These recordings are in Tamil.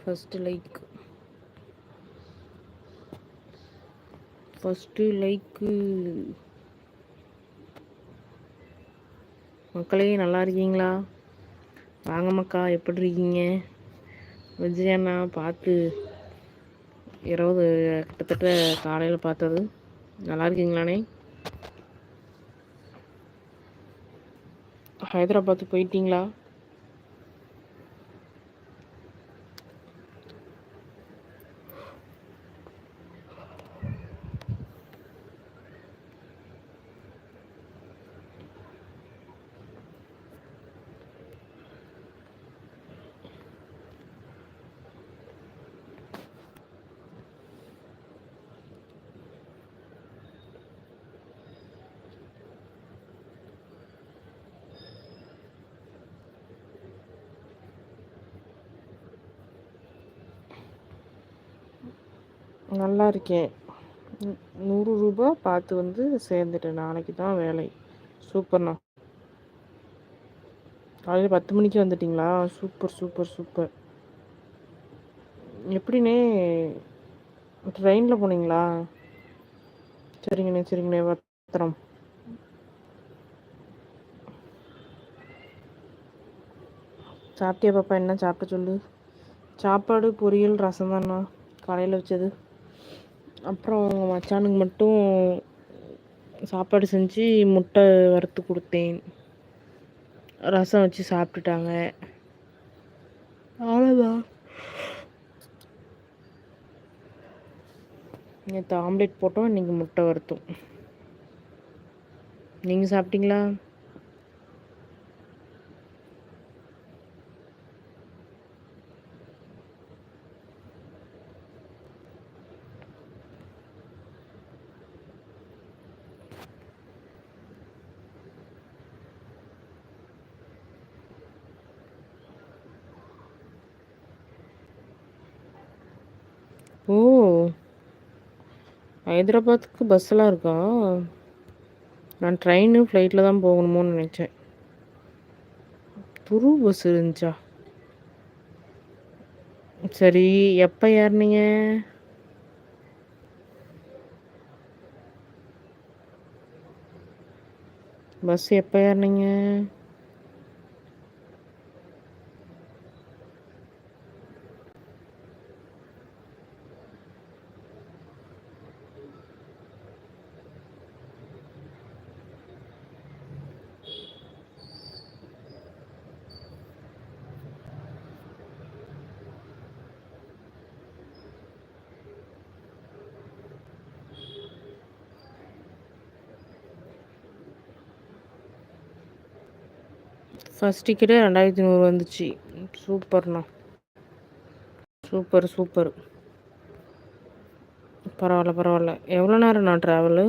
ஃபஸ்ட்டு லைக் ஃபஸ்ட்டு லைக்கு மக்களே நல்லா இருக்கீங்களா? வாங்க மக்கா எப்படி இருக்கீங்க? விஜயண்ணா பார்த்து இருபது கிட்டத்தட்ட காலையில் பார்த்தது. நல்லா இருக்கீங்களாண்ணே? ஹைதராபாத் போயிட்டீங்களா? நல்லா இருக்கேன். நூறு ரூபா பார்த்து வந்து சேர்ந்துட்டேன். நாளைக்கு தான் வேலை. சூப்பர்ண்ணா காலையில் பத்து மணிக்கு வந்துட்டிங்களா? Super super super. எப்படிண்ணே? ட்ரெயினில் போனீங்களா? சரிங்கண்ணே சரிங்கண்ணே. பத்திரம். சாப்பிட்டியா பாப்பா? என்ன சாப்பிட்ட சொல்லு? சாப்பாடு பொரியல் ரசம் தான்ண்ணா காலையில் வச்சது. அப்புறம் மச்சானுக்கு மட்டும் சாப்பாடு செஞ்சு முட்டை வறுத்து கொடுத்தேன். ரசம் வச்சு சாப்பிட்டுட்டாங்க. அவ்வளோதான் நேற்று ஆம்லேட் போட்டோம் இன்றைக்கி முட்டை வறுத்தோம். நீங்கள் சாப்பிட்டீங்களா? ஓ. ஹைதராபாத்துக்கு பஸ்ஸெல்லாம் இருக்கா? நான் ட்ரெயினு ஃப்ளைட்டில் தான் போகணுமோன்னு நினச்சேன். துரு பஸ் இருந்துச்சா? சரி எப்போ ஏறினீங்க? பஸ் எப்போ ஏறினீங்க? ஃபஸ்ட் டிக்கெட்டே ரெண்டாயிரத்தி நூறு வந்துச்சு. சூப்பர்ண்ணா. Super super. பரவாயில்ல பரவாயில்ல. எவ்வளோ நேரம்ண்ணா ட்ராவலு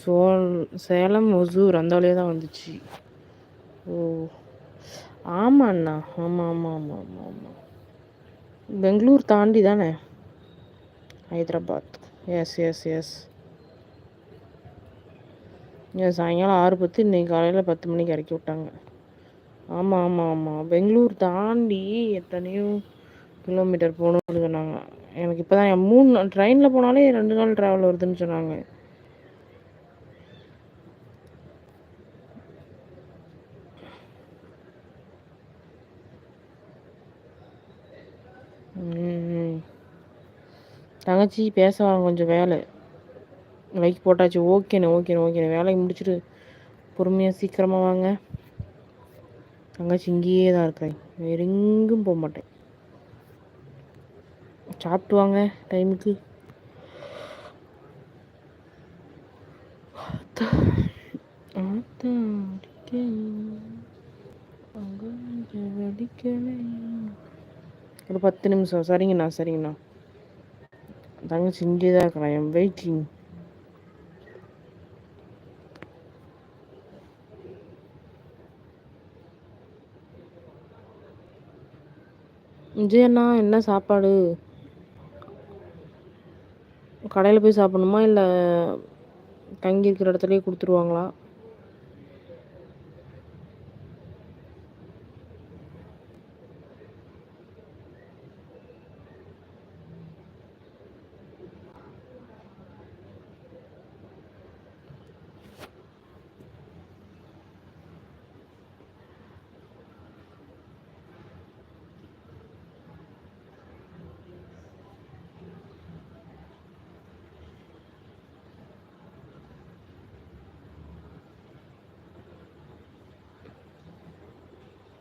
சோல் சேலம் ஒசூர் அந்த வழியாக தான் வந்துச்சு. ஓ. ஆமாண்ணா. ஆமாம் ஆமாம் ஆமாம் ஆமாம் ஆமாம் பெங்களூர் தாண்டி தானே? Hyderabad. Yes yes yes yes சாயங்காலம் ஆறு பத்து இன்றைக்கி காலையில் பத்து மணிக்கு இறக்கி விட்டாங்க. ஆமாம் ஆமாம் ஆமாம் பெங்களூர் தாண்டி எத்தனையோ கிலோமீட்டர் போகணும்னு சொன்னாங்க. எனக்கு இப்போ தான் மூணு ட்ரெயினில் போனாலே ரெண்டு நாள் ட்ராவல் வருதுன்னு சொன்னாங்க. தங்கச்சி பேச வாங்க கொஞ்சம் வேலை. லைக் போட்டாச்சு. ஓகேண்ணே ஓகேண்ணே ஓகேண்ணே வேலையை முடிச்சுட்டு பொறுமையாக சீக்கிரமாக வாங்க. தங்கச்சி இங்கேயே தான் இருக்கிறேன் வேறு எங்கும் போக மாட்டேன். சாப்பிட்டு வாங்க டைமுக்கு ஒரு பத்து நிமிஷம். சரிங்கண்ணா சரிங்கண்ணா. தங்கச்சி இங்கே தான் இருக்கிறேன் எம் வெயிட்டிங் விஜயண்ணா என்ன சாப்பாடு? கடையில் போய் சாப்பிட்ணுமா? இல்லை தங்கி இருக்கிற இடத்துலையே கொடுத்துருவாங்களா?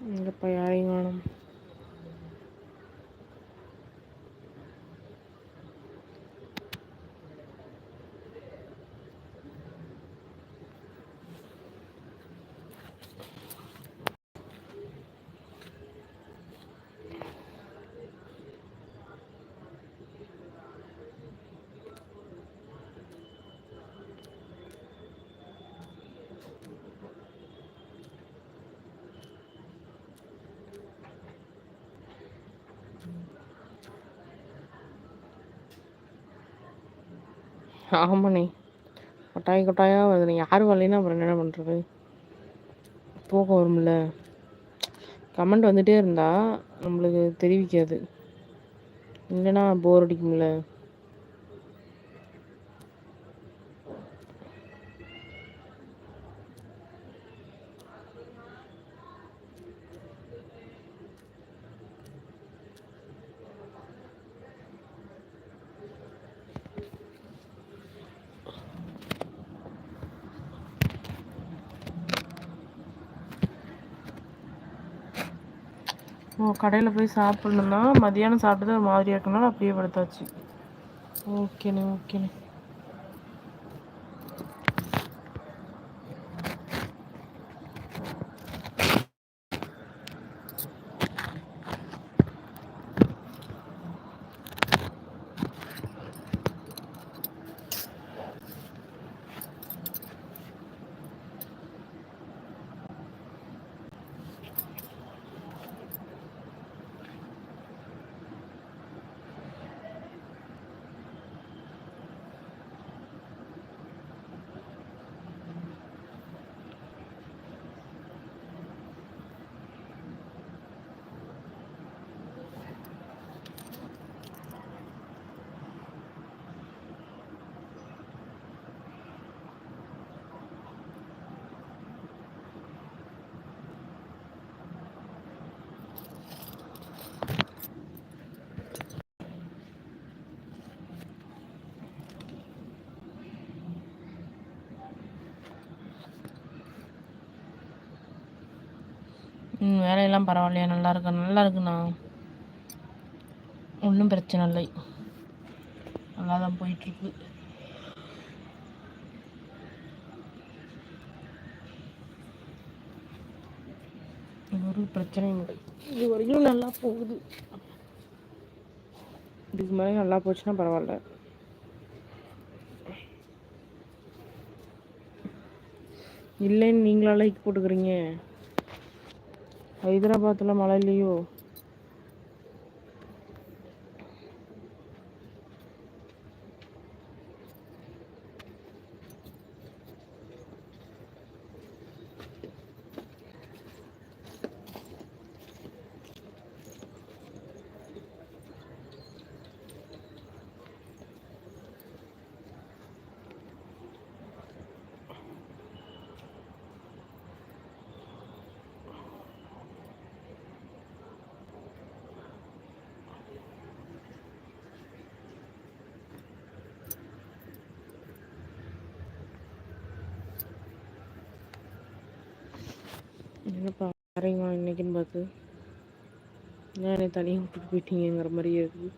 നല്ല പഴായും കാണും. ஆமாண்ணே. கொட்டாய் கொட்டாயாக வருதுண்ணே. யார் வரலைன்னா அப்புறம் என்ன பண்ணுறது போக வரும்ல. கமெண்ட் வந்துகிட்டே இருந்தால் நம்மளுக்கு தெரிவிக்காது. இல்லைன்னா போர் அடிக்கும்ல. ஓ கடையில் போய் சாப்பிட்ணுன்னா மதியானம் சாப்பிட்டது ஒரு மாதிரியாக இருக்கனால அப்படியே படுத்தாச்சு. ஓகேண்ணே ஓகேண்ணே. ம் வேலையெல்லாம் பரவாயில்லையா. நல்லா இருக்கு. நல்லா இருக்குண்ணா. ஒன்றும் பிரச்சனை இல்லை. நல்லா தான் போயிட்டுருக்கு ஒரு பிரச்சனையும் இல்லை. இது வரைக்கும் நல்லா போகுது. இதுக்கு மேலே நல்லா போச்சுன்னா பரவாயில்ல. இல்லைன்னு நீங்களா லைக் போட்டுக்கிறீங்க. ஹைதராபாத்தில் மழை இல்லையோ? என்னப்பா யாரையும் இன்னைக்குன்னு பார்த்து? ஏன் தனியாக விட்டுட்டு போயிட்டீங்கிற மாதிரியே இருக்குது